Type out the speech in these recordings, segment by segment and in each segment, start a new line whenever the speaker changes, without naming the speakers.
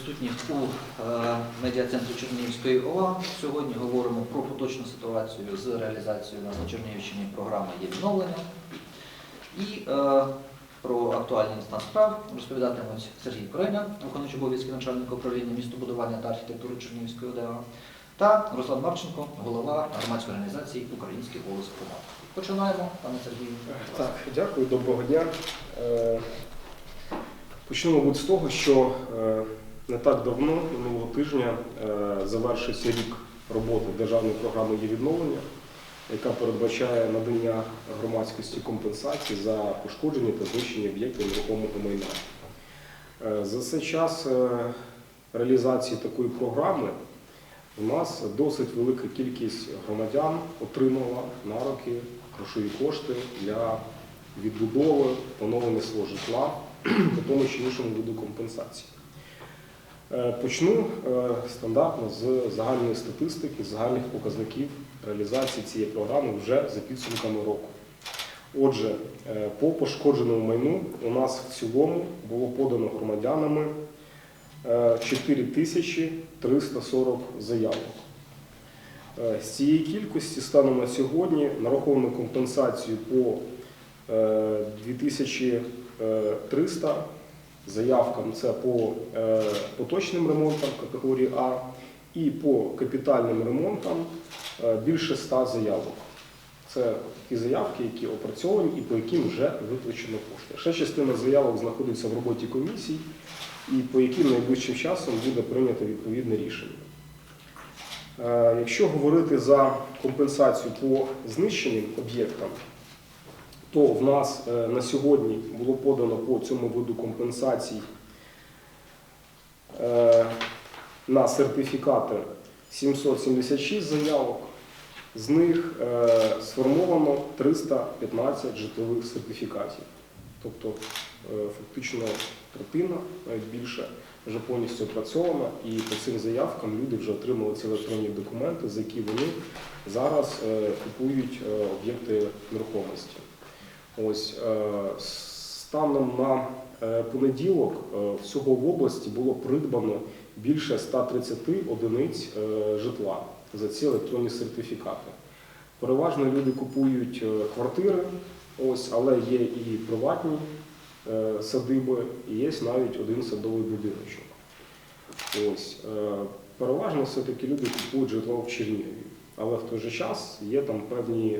присутніх у е, медіа-центрі Чернігівської ОА. Сьогодні говоримо про поточну ситуацію з реалізацією на Чернігівщині програми є відновлення. І е, про актуальний стан справ розповідатимуть Сергій Кореня, виконуючий обов'язки начальника управління містобудування та архітектури Чернігівської ОДА, та Руслан Марченко, голова громадської організації Український голос громад. Починаємо, пане Сергію.
Так, дякую, доброго дня. Е, мабуть, з того, що не так давно, минулого тижня, е, завершився рік роботи державної програми є відновлення, яка передбачає надання громадськості компенсацій за пошкодження та знищення об'єктів нерухомого майна. Е, За цей час е, реалізації такої програми у нас досить велика кількість громадян отримала на руки грошові кошти для відбудови, поновлення свого житла по тому чи іншому виду компенсації. Е, Почну е, стандартно з загальної статистики, загальних показників реалізації цієї програми вже за підсумками року. Отже, е, по пошкодженому майну у нас в цілому було подано громадянами е, 4340 заявок. З цієї кількості станом на сьогодні нараховано компенсацію по е, 2300 заявкам. Це по е, поточним ремонтам категорії А і по капітальним ремонтам е, більше 100 заявок. Це ті заявки, які опрацьовані і по яким вже виплачено кошти. Ще частина заявок знаходиться в роботі комісій, і по яким найближчим часом буде прийнято відповідне рішення. Е, Якщо говорити за компенсацію по знищеним об'єктам, то в нас е, на сьогодні було подано по цьому виду компенсацій е, на сертифікати 776 заявок, з них е, сформовано 315 житлових сертифікатів. Тобто фактично третина, навіть більше, вже повністю опрацьована, і по цим заявкам люди вже отримали ці електронні документи, за які вони зараз купують об'єкти нерухомості. Ось е, станом на е, понеділок е, всього в області було придбано більше 130 одиниць житла за ці електронні сертифікати. Переважно люди купують квартири, ось, але є і приватні садиби, і є навіть один садовий будиночок. Ось, переважно все-таки люди купують житло в Чернігові, але в той же час є там певні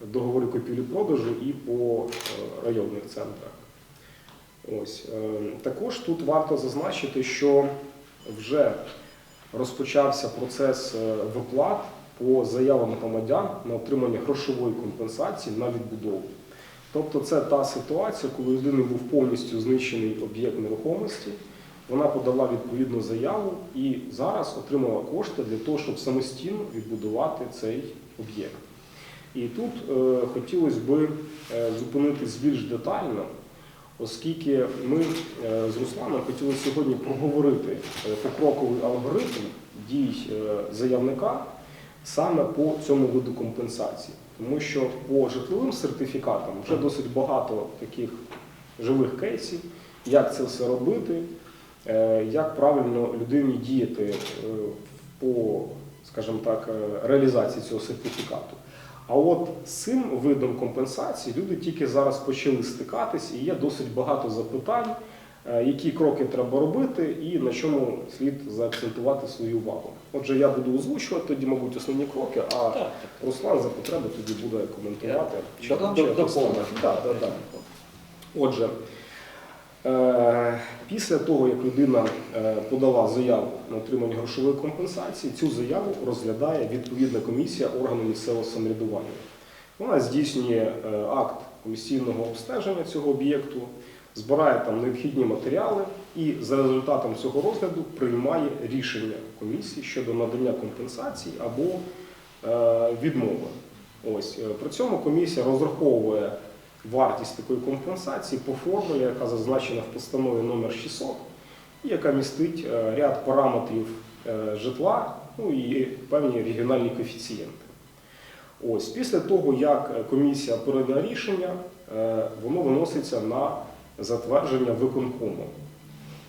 договори купівлі-продажу і по е, районних центрах. Ось. е, Також тут варто зазначити, що вже розпочався процес е, виплат по заявам громадян на отримання грошової компенсації на відбудову. Тобто це та ситуація, коли людини був повністю знищений об'єкт нерухомості, вона подала відповідну заяву і зараз отримала кошти для того, щоб самостійно відбудувати цей об'єкт. І тут е, хотілося б е, зупинитись більш детально, оскільки ми е, з Русланом хотіли сьогодні проговорити покроковий алгоритм дій заявника саме по цьому виду компенсації. Тому що по житловим сертифікатам вже досить багато таких живих кейсів, як це все робити, як правильно людині діяти по, скажімо так, реалізації цього сертифікату. А от з цим видом компенсації люди тільки зараз почали стикатись, і є досить багато запитань, е, які кроки треба робити і на чому слід заакцентувати свою увагу. Отже, я буду озвучувати тоді, мабуть, основні кроки, а
Так,
Руслан за потреби тоді буде коментувати.
Я до-
так. Отже, е, після того, як людина подала заяву на отримання грошової компенсації, цю заяву розглядає відповідна комісія органу місцевого самоврядування. Вона здійснює е, акт комісійного обстеження цього об'єкту, збирає там необхідні матеріали і за результатом цього розгляду приймає рішення комісії щодо надання компенсації або е, відмови. Ось е, при цьому комісія розраховує вартість такої компенсації по формулі, яка зазначена в постанові номер 600, і яка містить е, ряд параметрів е, житла, ну і певні регіональні коефіцієнти. Ось після того, як комісія прийняла рішення, е, воно виноситься на затвердження виконкому.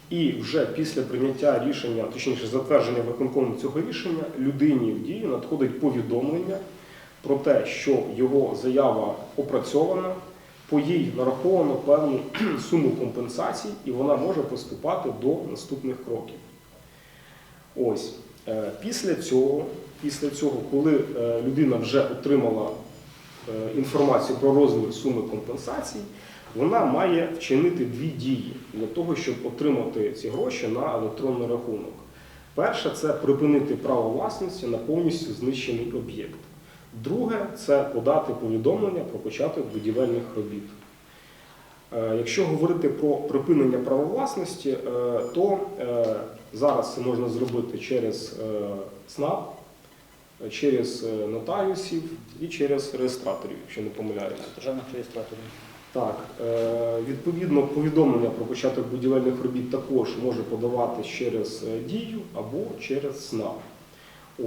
І вже після прийняття рішення, точніше затвердження виконкому цього рішення, людині в дію надходить повідомлення про те, що його заява опрацьована, по їй нараховано певну суму компенсацій, і вона може поступати до наступних кроків. Ось е, після цього, після цього, коли е, людина вже отримала е, інформацію про розмір суми компенсацій, вона має вчинити дві дії для того, щоб отримати ці гроші на електронний рахунок. Перше це припинити право власності на повністю знищений об'єкт. Друге це подати повідомлення про початок будівельних робіт. Е, Якщо говорити про припинення права власності, е, то е, зараз це можна зробити через СНАП, через нотаріусів і через реєстраторів, якщо не помиляюся.
Державних реєстраторів.
Так, відповідно, повідомлення про початок будівельних робіт також може подавати через дію або через СНАП.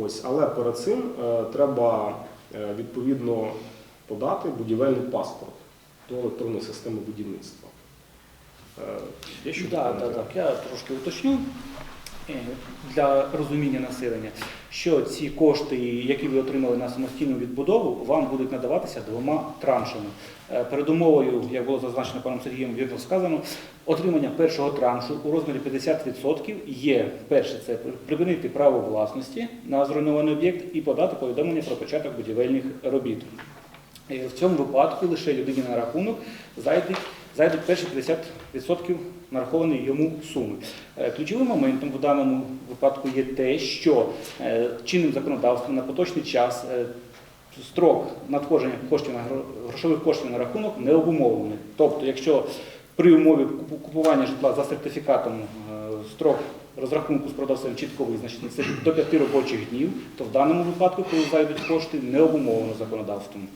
Ось, але перед цим треба відповідно подати будівельний паспорт до електронної системи будівництва. Е, Є що
Так, так, так. Я трошки уточню е, для розуміння населення, що ці кошти, які ви отримали на самостійну відбудову, вам будуть надаватися двома траншами. Е, Передумовою, як було зазначено паном Сергієм, вірно сказано, отримання першого траншу у розмірі 50% є перше це припинити право власності на зруйнований об'єкт і подати повідомлення про початок будівельних робіт. Е, В цьому випадку лише людині на рахунок зайдуть, зайдуть перші 50% нарахованої йому суми. Е, Ключовим моментом в даному випадку є те, що е, чинним законодавством на поточний час е, строк надходження коштів на грошових коштів на рахунок не обумовлений. Тобто, якщо при умові купування житла за сертифікатом строк розрахунку з продавцем чітко визначений, це до 5 робочих днів, то в даному випадку, коли зайдуть кошти, не обумовлено законодавством.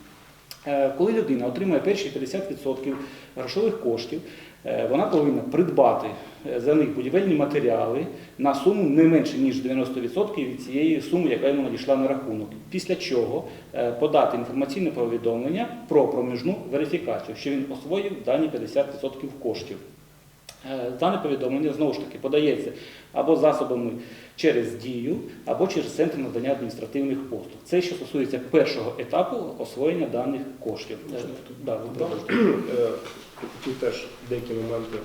Коли людина отримує перші 50% грошових коштів, вона повинна придбати е, за них будівельні матеріали на суму не менше ніж 90% від цієї суми, яка йому надійшла на рахунок. Після чого е, подати інформаційне повідомлення про проміжну верифікацію, що він освоїв дані 50% коштів. Е, Дане повідомлення знову ж таки подається або засобами через дію, або через центр надання адміністративних послуг. Це що стосується першого етапу освоєння даних коштів. Е, да, ви.
Е, Хотів теж деякі моменти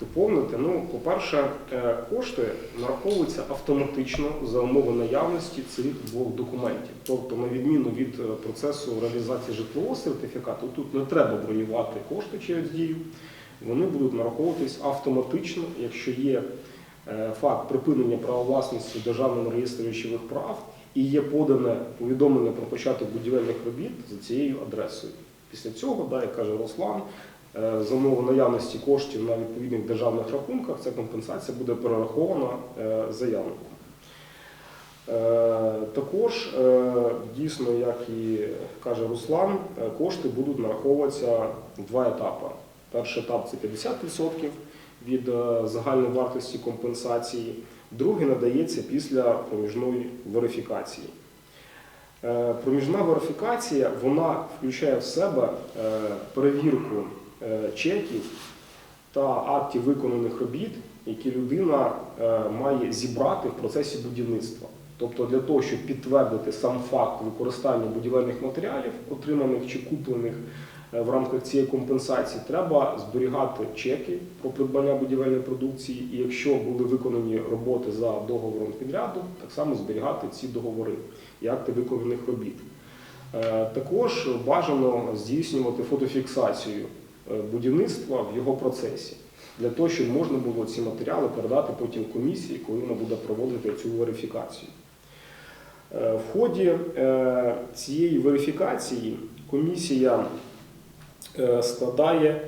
доповнити. Ну, по-перше, е, кошти нараховуються автоматично за умови наявності цих двох документів. Тобто, на відміну від е, процесу реалізації житлового сертифікату, тут не треба бронювати кошти через дію. Вони будуть нараховуватись автоматично, якщо є е, факт припинення права власності в Державному реєстрі речових прав і є подане повідомлення про початок будівельних робіт за цією адресою. Після цього, да, як каже Руслан, за умови наявності коштів на відповідних державних рахунках ця компенсація буде перерахована е, заявнику. Е, Також е, дійсно, як і каже Руслан, е, кошти будуть нараховуватися два етапи. Перший етап це 50% від е, загальної вартості компенсації, другий надається після проміжної верифікації. Е, Проміжна верифікація вона включає в себе е, перевірку е, чеків та актів виконаних робіт, які людина е, має зібрати в процесі будівництва. Тобто для того, щоб підтвердити сам факт використання будівельних матеріалів, отриманих чи куплених е, в рамках цієї компенсації, треба зберігати чеки про придбання будівельної продукції, і якщо були виконані роботи за договором підряду, так само зберігати ці договори і акти виконаних робіт. Е, Також бажано здійснювати фотофіксацію е, будівництва в його процесі, для того, щоб можна було ці матеріали передати потім комісії, коли вона буде проводити цю верифікацію. Е, В ході е, цієї верифікації комісія е, складає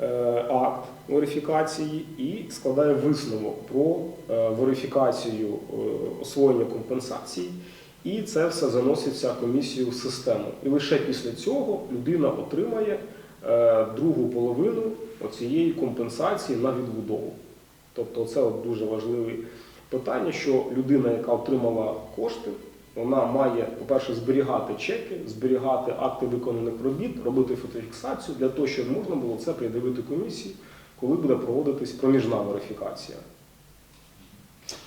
е, акт верифікації і складає висновок про е, верифікацію е, освоєння компенсацій. І це все заноситься комісією в систему. І лише після цього людина отримає е, другу половину цієї компенсації на відбудову. Тобто, це от дуже важливе питання, що людина, яка отримала кошти, вона має, по-перше, зберігати чеки, зберігати акти виконаних робіт, робити фотофіксацію для того, щоб можна було це придивити комісії, коли буде проводитись проміжна верифікація.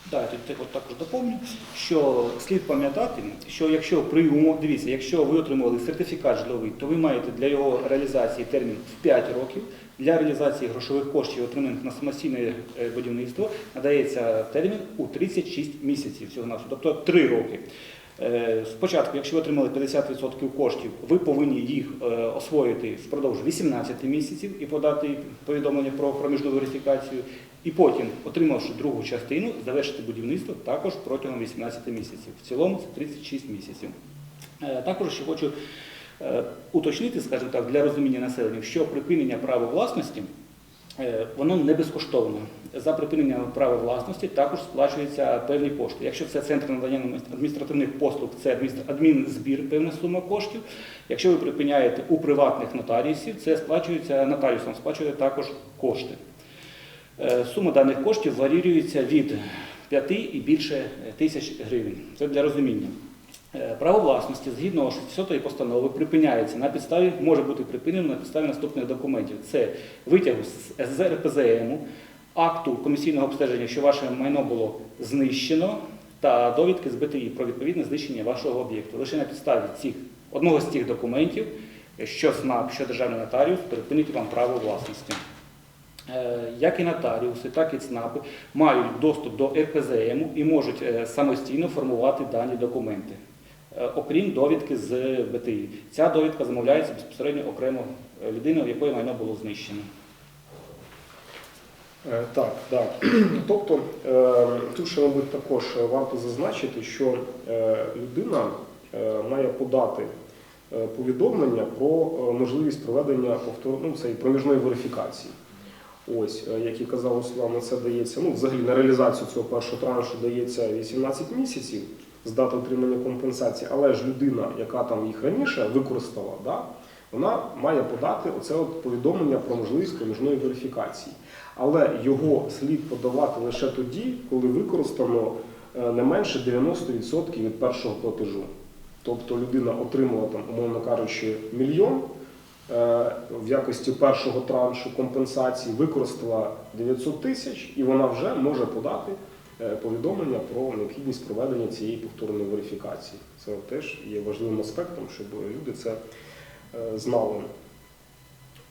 Так, тут от також доповню, що слід пам'ятати, що якщо при умов, дивіться, якщо ви отримали сертифікат житловий, то ви маєте для його реалізації термін в 5 років. Для реалізації грошових коштів, отриманих на самостійне е, будівництво, надається термін у 36 місяців всього на тобто 3 роки. Е, Спочатку, якщо ви отримали 50% коштів, ви повинні їх е, освоїти впродовж 18 місяців і подати повідомлення про проміжну верифікацію. І потім, отримавши другу частину, завершити будівництво також протягом 18 місяців. В цілому це 36 місяців. Е, Також ще хочу е, уточнити, скажімо так, для розуміння населення, що припинення права власності е, воно не безкоштовно. За припинення права власності також сплачуються певні кошти. Якщо це центр надання адміністративних послуг, це адмінзбір, певна сума коштів. Якщо ви припиняєте у приватних нотаріусів, це сплачується нотаріусом, сплачує також кошти. Е, Сума даних коштів варіюється від 5 і більше тисяч гривень. Це для розуміння. Е, Право власності згідно 60-ї постанови припиняється на підставі, може бути припинено на підставі наступних документів. Це витягу з СЗРПЗМу, акту комісійного обстеження, що ваше майно було знищено, та довідки з БТІ про відповідне знищення вашого об'єкту. Лише на підставі цих одного з цих документів, що СНАП, що державний нотаріус, припинить вам право власності. Е, Як і нотаріуси, так і ЦНАПи мають доступ до РПЗМу і можуть е, самостійно формувати дані документи, е, окрім довідки з БТІ. Ця довідка замовляється безпосередньо окремо людиною, в якої майно було знищено.
Так, так. Тобто тут ще, мабуть, також варто зазначити, що людина має подати повідомлення про можливість проведення повтор... ну, проміжної верифікації. Ось, е, як і казав Руслан, це дається, ну, взагалі на реалізацію цього першого траншу дається 18 місяців з дати отримання компенсації, але ж людина, яка там їх раніше використала, да, вона має подати оце от повідомлення про можливість проміжної верифікації. Але його слід подавати лише тоді, коли використано е, не менше 90% від першого платежу. Тобто людина отримала там, умовно кажучи, мільйон в якості першого траншу компенсації, використала 900 тисяч, і вона вже може подати е, повідомлення про необхідність проведення цієї повторної верифікації. Це теж є важливим аспектом, щоб люди це е, знали.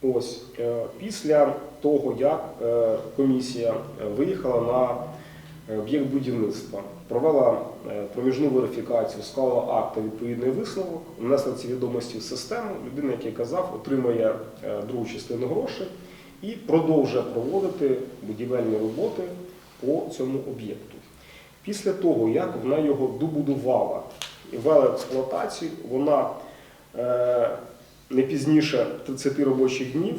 Ось е, після того, як е, комісія е, виїхала на е, об'єкт будівництва, провела е, проміжну верифікацію, склала акт та відповідний висновок, внесла ці відомості в систему. Людина, як я казав, отримає е, другу частину грошей і продовжує проводити будівельні роботи по цьому об'єкту. Після того, як вона його добудувала і ввела експлуатацію, вона е, не пізніше 30 робочих днів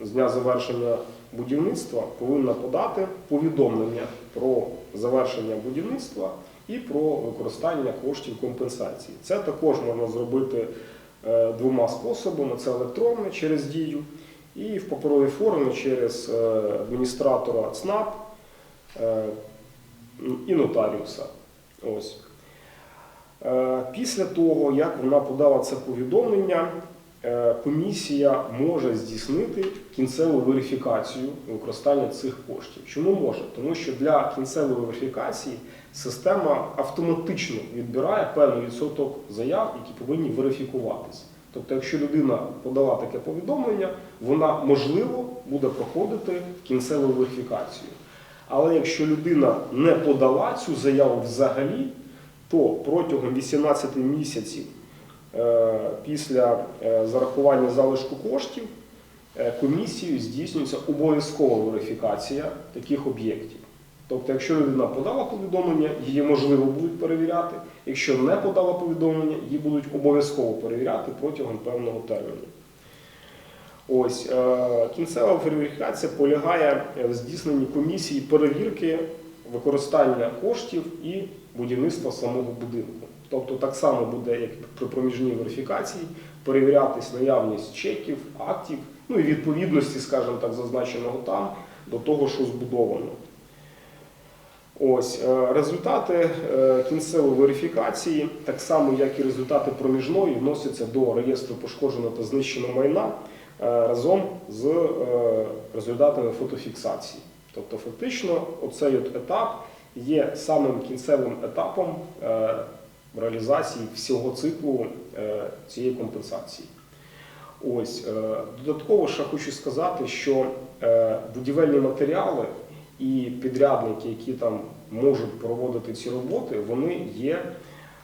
з дня завершення будівництва повинна подати повідомлення про завершення будівництва і про використання коштів компенсації. Це також можна зробити е, двома способами: це електронно через дію і в паперовій формі через е, адміністратора ЦНАП е, і нотаріуса. Ось. Після того, як вона подала це повідомлення, комісія може здійснити кінцеву верифікацію використання цих коштів. Чому може? Тому що для кінцевої верифікації система автоматично відбирає певний відсоток заяв, які повинні верифікуватися. Тобто, якщо людина подала таке повідомлення, вона можливо буде проходити кінцеву верифікацію. Але якщо людина не подала цю заяву взагалі, то протягом 18 місяців е, після е, зарахування залишку коштів е, комісією здійснюється обов'язкова верифікація таких об'єктів. Тобто, якщо людина подала повідомлення, її можливо будуть перевіряти. Якщо не подала повідомлення, її будуть обов'язково перевіряти протягом певного терміну. Ось е, кінцева верифікація полягає в здійсненні комісії перевірки використання коштів і будівництва самого будинку. Тобто так само буде, як при проміжній верифікації, перевірятись наявність чеків, актів, ну і відповідності, скажімо так, зазначеного там до того, що збудовано. Ось е, результати е, кінцевої верифікації, так само як і результати проміжної, вносяться до реєстру пошкодженого та знищеного майна е, разом з результатами фотофіксації. Тобто, фактично, оцей от етап є самим кінцевим етапом е, реалізації всього циклу е, цієї компенсації. Ось е, додатково ще хочу сказати, що будівельні матеріали і підрядники, які там можуть проводити ці роботи, вони є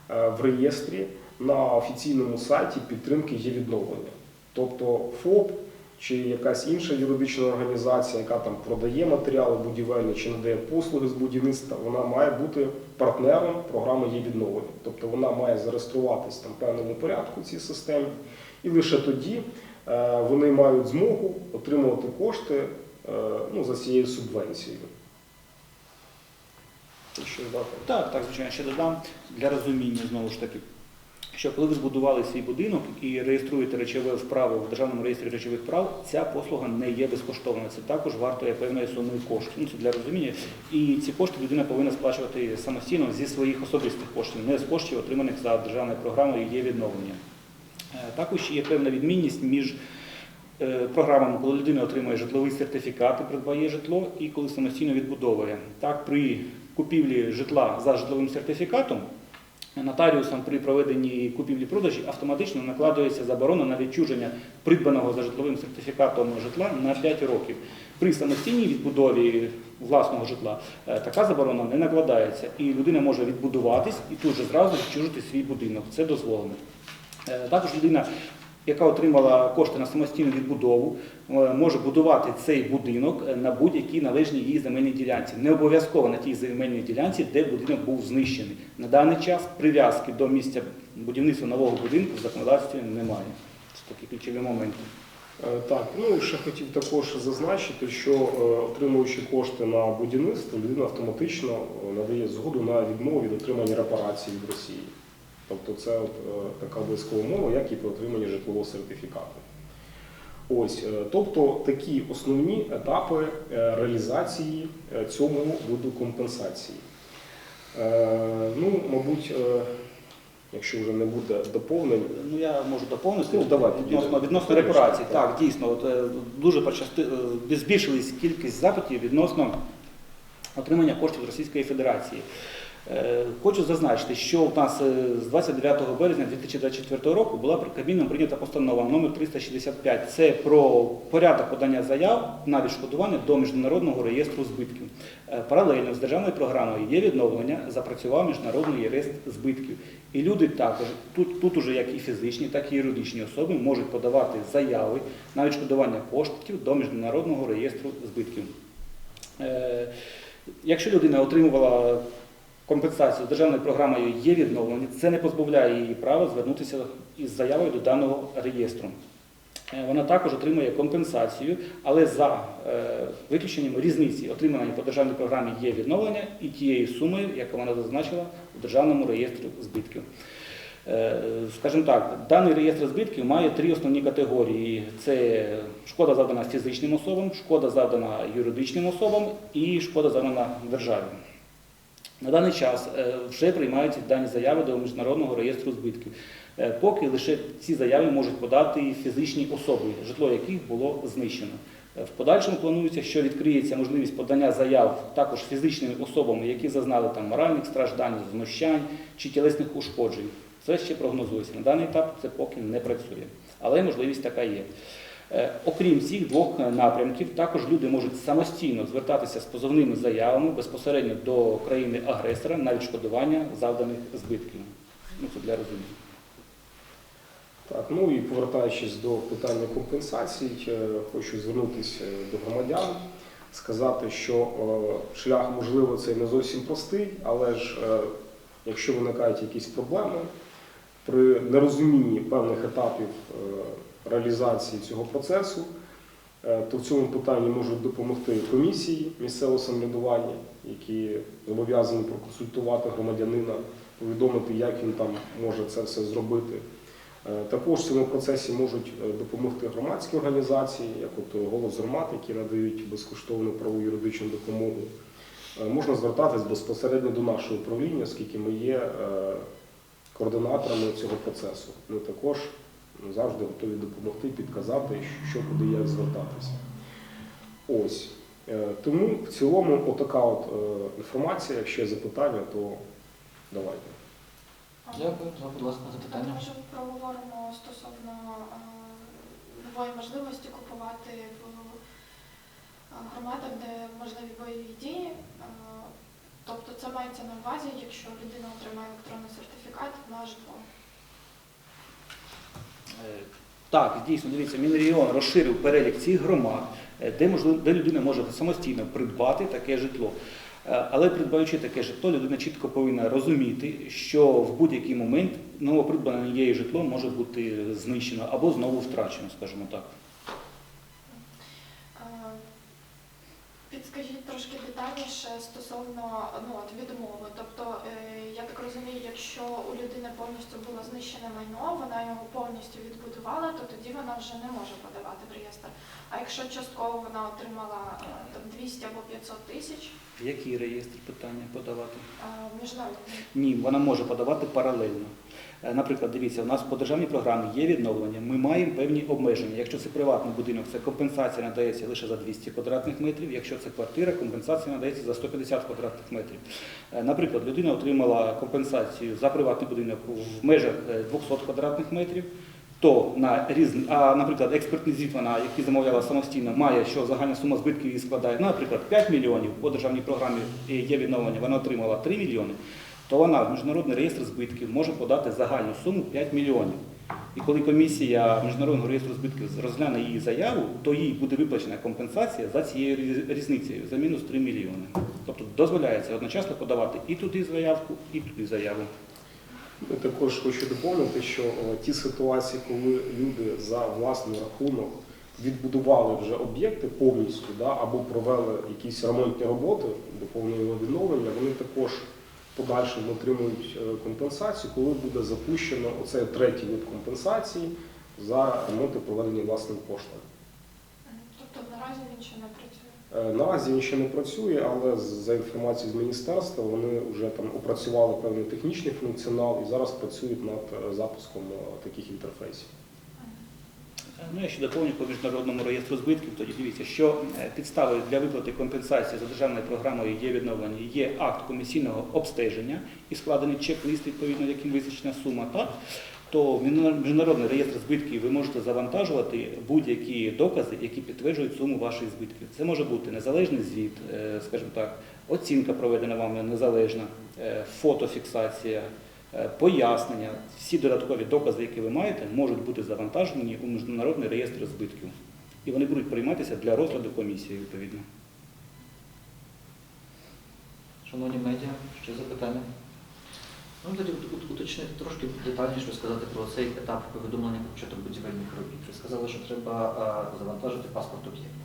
в реєстрі на офіційному сайті підтримки є відновлення. Тобто ФОП чи якась інша юридична організація, яка там продає матеріали будівельні чи надає послуги з будівництва, вона має бути партнером програми є відновлення. Тобто вона має зареєструватись там певному порядку в цій системі, і лише тоді е, вони мають змогу отримувати кошти е, ну, за цією субвенцією. Що?
Так, так, звичайно, ще додам для розуміння знову ж таки. Що коли ви збудували свій будинок і реєструєте речове вправо в державному реєстрі речових прав, ця послуга не є безкоштовною. Це також вартує певної суми коштів. Ну, це для розуміння. І ці кошти людина повинна сплачувати самостійно зі своїх особистих коштів, не з коштів, отриманих за державною програмою є відновлення. Е, Також є певна відмінність між е, програмами, коли людина отримує житловий сертифікат і придбає житло, і коли самостійно відбудовує. Так, при купівлі житла за житловим сертифікатом нотаріусом при проведенні купівлі-продажі автоматично накладується заборона на відчуження придбаного за житловим сертифікатом житла на 5 років. При самостійній відбудові власного житла е, така заборона не накладається, і людина може відбудуватись і тут же зразу відчужити свій будинок. Це дозволено. Е, Також людина, яка отримала кошти на самостійну відбудову, е, може будувати цей будинок е, на будь-якій належній їй земельній ділянці. Не обов'язково на тій земельній ділянці, де будинок був знищений. На даний час прив'язки до місця будівництва нового будинку в законодавстві немає. Це такі ключові моменти.
Е, Так, ну ще хотів також зазначити, що отримуючи кошти на будівництво, людина автоматично надає згоду на відмову від отримання репарацій від Росії. Тобто це от, е, така обов'язкова умова, як і при отриманні житлового сертифікату. Ось, е, тобто такі основні етапи е, реалізації цього виду компенсації. Ну, мабуть, якщо вже не буде доповнень,
Ну я можу доповнити
Ну, давайте,
відносно, відносно репарацій. Так, дійсно, от, дуже почасти, збільшилась кількість запитів відносно отримання коштів Російської Федерації. Е, Хочу зазначити, що у нас е, з 29 березня 2024 року була Кабміном прийнята постанова номер 365. Це про порядок подання заяв на відшкодування до міжнародного реєстру збитків. Е, Паралельно з державною програмою є відновлення, запрацював міжнародний реєстр збитків. І люди також тут, тут уже як і фізичні, так і юридичні особи можуть подавати заяви на відшкодування коштів до міжнародного реєстру збитків. Якщо людина отримувала компенсацію з державною програмою є відновлення, це не позбавляє її права звернутися із заявою до даного реєстру. Е, Вона також отримує компенсацію, але за е, виключенням різниці отриманої по державній програмі є відновлення і тієї суми, яку вона зазначила у державному реєстрі збитків. Е, Скажімо так, даний реєстр збитків має три основні категорії: це шкода завдана фізичним особам, шкода завдана юридичним особам і шкода завдана державі. На даний час е, вже приймаються дані заяви до міжнародного реєстру збитків. Е, Поки лише ці заяви можуть подати фізичні особи, житло яких було знищено. Е, В подальшому планується, що відкриється можливість подання заяв також фізичними особами, які зазнали там моральних страждань, знущань чи тілесних ушкоджень. Це ще прогнозується. На даний етап це поки не працює, але можливість така є. Е, Окрім цих двох е, напрямків, також люди можуть самостійно звертатися з позовними заявами безпосередньо до країни-агресора на відшкодування завданих збитків. Ну, це для розуміння.
Так, ну і повертаючись до питання компенсацій, е, хочу звернутися до громадян, сказати, що шлях, можливо, цей не зовсім простий, але ж якщо виникають якісь проблеми при нерозумінні певних етапів е, реалізації цього процесу, е, то в цьому питанні можуть допомогти комісії місцевого самоврядування, які зобов'язані проконсультувати громадянина, повідомити, як він там може це все зробити. Е, Також в цьому процесі можуть допомогти громадські організації, як от голос громад, які надають безкоштовну правову юридичну допомогу. Можна звертатись безпосередньо до нашого управління, оскільки ми є координаторами цього процесу. Ми також завжди готові допомогти, підказати, що куди як звертатися. Ось. Е, Тому в цілому отака от е, інформація. Якщо є запитання, то давайте.
Дякую за будь ласка запитання.
Може проговоримо стосовно е, нової можливості купувати в громадах, де можливі бойові дії. Тобто це мається на увазі, якщо людина отримає електронний сертифікат на житло.
Е, Так, дійсно, дивіться, Мінрегіон розширив перелік цих громад, е, де можливо, де людина може самостійно придбати таке житло. Е, Але придбаючи таке житло, людина чітко повинна розуміти, що в будь-який момент новопридбане її житло може бути знищено або знову втрачено, скажімо так.
Е, Підскажіть трошки стосовно ну, от відмови. Тобто, е, розумію, якщо у людини повністю було знищене майно, вона його повністю відбудувала, то тоді вона вже не може подавати в реєстр. А якщо частково вона отримала е, там 200 або 500 тисяч,
В який реєстр питання подавати?
е, міжнародний.
Ні, вона може подавати паралельно. Е, Наприклад, дивіться, у нас по державній програмі є відновлення. Ми маємо певні обмеження. Якщо це приватний будинок, це компенсація надається лише за 200 квадратних метрів. Якщо це квартира, компенсація надається за 150 квадратних метрів. Наприклад, людина отримала компенсацію за приватний будинок в межах е, 200 квадратних метрів. То на різні, а наприклад, експертний звіт вона, який замовляла самостійно, має, що загальна сума збитків її складає, ну, наприклад, 5 мільйонів по державній програмі є відновлення, вона отримала 3 мільйони, то вона в міжнародний реєстр збитків може подати загальну суму 5 мільйонів. І коли комісія міжнародного реєстру збитків розгляне її заяву, то їй буде виплачена компенсація за цією різницею за мінус 3 мільйони. Тобто дозволяється одночасно подавати і туди заявку, і туди заяву.
Ну, Також хочу доповнити, що е, ті ситуації, коли люди за власний рахунок відбудували вже об'єкти повністю, да, або провели якісь ремонтні роботи до повного відновлення, вони також подальшому отримують е, компенсацію, коли буде запущено оцей третій вид компенсації за ремонти, проведені власним коштом.
Тобто наразі він ще не працює.
Е, Наразі він ще не працює, але за інформацією з міністерства вони вже там опрацювали певний технічний функціонал і зараз працюють над е, запуском таких інтерфейсів.
Ну, я ще доповню по міжнародному реєстру збитків. Тоді дивіться, що е, підставою для виплати компенсації за державною програмою є відновлення, є акт комісійного обстеження і складений чек-лист, відповідно, яким визначена сума, так? То в міжнародний реєстр збитків ви можете завантажувати будь-які докази, які підтверджують суму ваших збитків. Це може бути незалежний звіт, е, скажімо так, оцінка проведена вами незалежна, е, фотофіксація, пояснення. Всі додаткові докази, які ви маєте, можуть бути завантажені у міжнародний реєстр збитків. І вони будуть прийматися для розгляду комісії, відповідно.
Шановні медіа, ще запитання? Ну, тоді ут- ут- уточнити трошки детальніше сказати про цей етап повідомлення про початок будівельних робіт. Ви сказали, що треба а, завантажити паспорт об'єкта.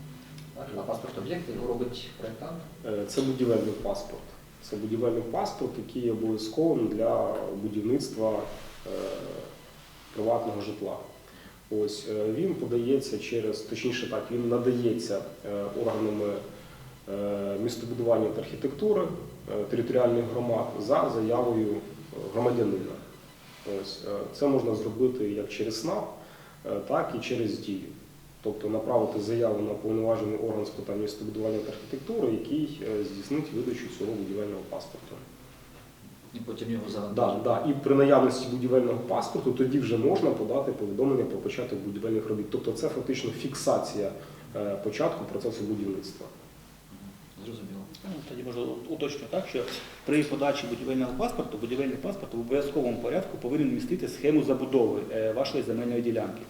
Так? А паспорт об'єкта його робить проєктант.
Е, Це будівельний паспорт. Це будівельний паспорт, який є обов'язковим для будівництва е, приватного житла. Ось е, він подається через, точніше так, він надається е, органами містобудування та архітектури територіальних громад за заявою громадянина. Ось це можна зробити як через СНАП, так і через дію. Тобто направити заяву на повноважений орган з питань містобудування та архітектури, який е, здійснить видачу цього будівельного паспорту.
І потім його
Да, да. І при наявності будівельного паспорту тоді вже можна подати повідомлення про початок будівельних робіт. Тобто це фактично фіксація е, початку процесу будівництва.
Зрозуміло.
Ну, Тоді можу уточню так, що при подачі будівельного паспорту, будівельний паспорт в обов'язковому порядку повинен містити схему забудови е, вашої земельної ділянки.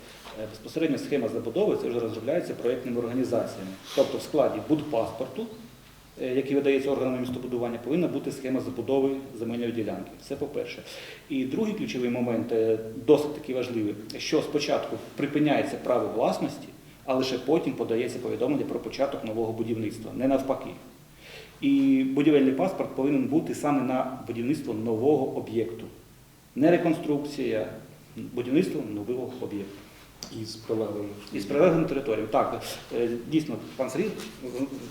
Е, Безпосередньо схема забудови це вже розробляється проєктними організаціями. Тобто в складі будпаспорту, е, який видається органами містобудування, повинна бути схема забудови земельної ділянки. Це по-перше. І другий ключовий момент, досить таки важливий, що спочатку припиняється право власності, а лише потім подається повідомлення про початок нового будівництва, не навпаки. І будівельний паспорт повинен бути саме на будівництво нового об'єкту. Не реконструкція, будівництво нового об'єкту.
із прилеглими.
Із прилеглим територіям. Так, е, дійсно, пан Сергій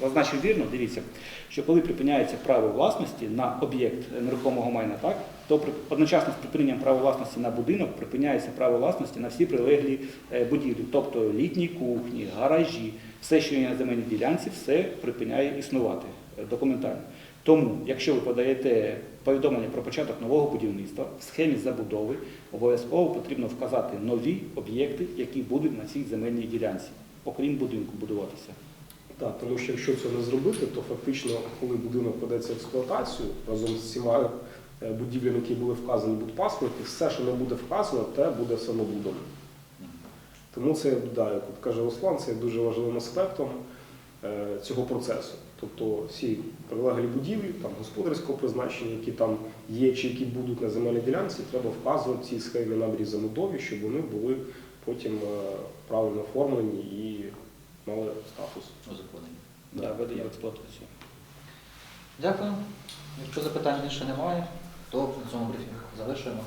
зазначив вірно, дивіться, що коли припиняється право власності на об'єкт нерухомого майна, так, то одночасно з припиненням права власності на будинок припиняється право власності на всі прилеглі е, будівлі, тобто літні кухні, гаражі, все, що є на земельній ділянці, все припиняє існувати е, документально. Тому, якщо ви подаєте повідомлення про початок нового будівництва в схемі забудови, обов'язково потрібно вказати нові об'єкти, які будуть на цій земельній ділянці, окрім будинку будуватися.
Так, тому що якщо це не зробити, то фактично, коли будинок подається в експлуатацію разом з всіма е, будівлями, які були вказані в будпаспорті, все, що не буде вказано, те буде самобудом. Тому це, да, як от каже Руслан, це є дуже важливим аспектом е, цього процесу. Тобто всі прилеглі будівлі, там господарського призначення, які там є чи які будуть на земельній ділянці, треба вказувати в цій схемі набрі замудові, щоб вони були потім е, правильно оформлені і мали статус.
Узаконені.
Да, введення в експлуатацію.
Дякую. Якщо запитань більше немає, то на цьому брифінг завершуємо.